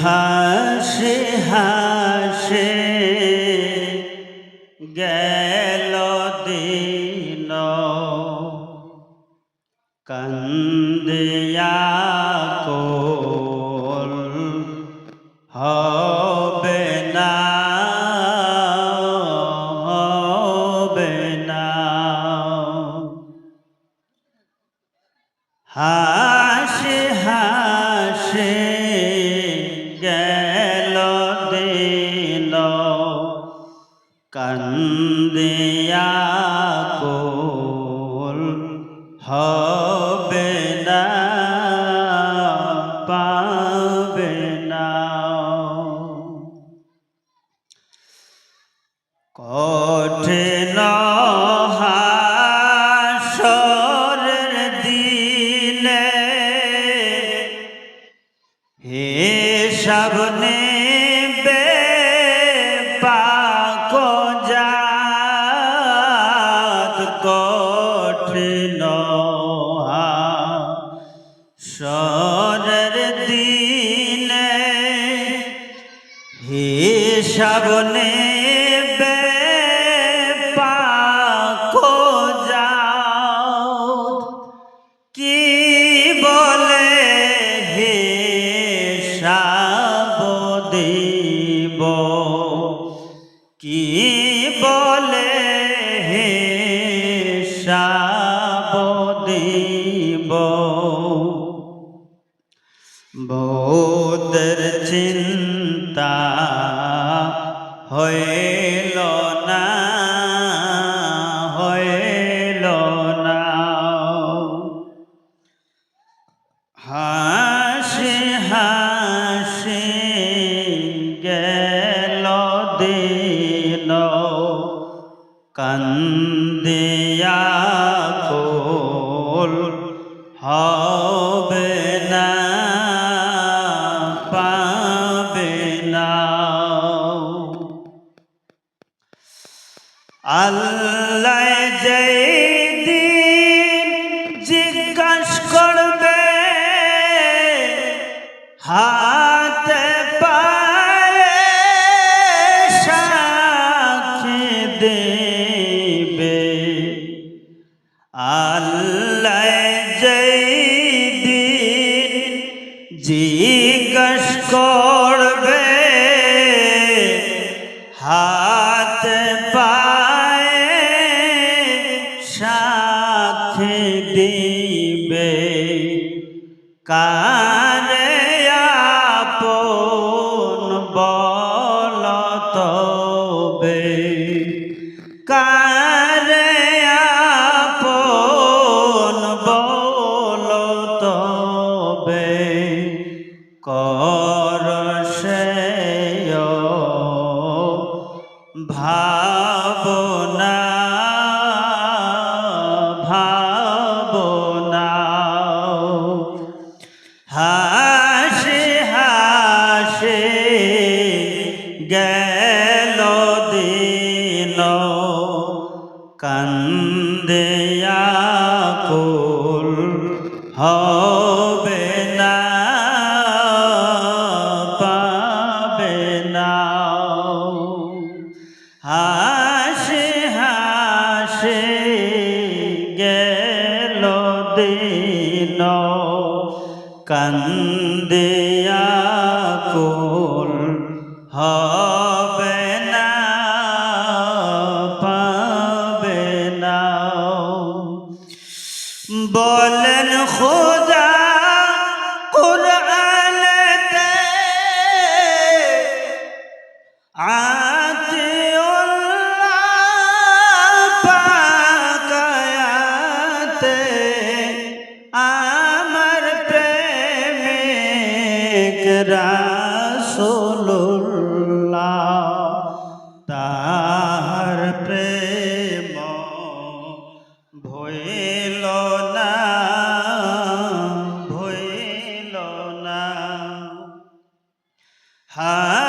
হাসে হাসে গেল দিন। কান্দিয়া কোল হবে না হবে না। হাসে হাসে কান্দিয়া কোল হবে না পাবে না। কঠিন হাসরের দিনে হিসাব নেবে হিসাব নেবে পাকো যাও কি বলে হিসাব দিব কি বলে হিসাব দিব বৌদ্ধের চিন্তা হইল না হইল না। হাসি হাসি গেল দিন কান্দিয়া কোল হবে আল্লাহ দিন জিজ্ঞাস করবে হাতে পায়ে সাক্ষী দেবে। আল্লাহ দিন জিজ্ঞাস করবে হাত পায়ে ভাবনা ভাবনা হাসি হাসি গেল দিন কান্দিয়া কুল হবে কান্দিয়া কুল হবে না পাবে না। বলেন হা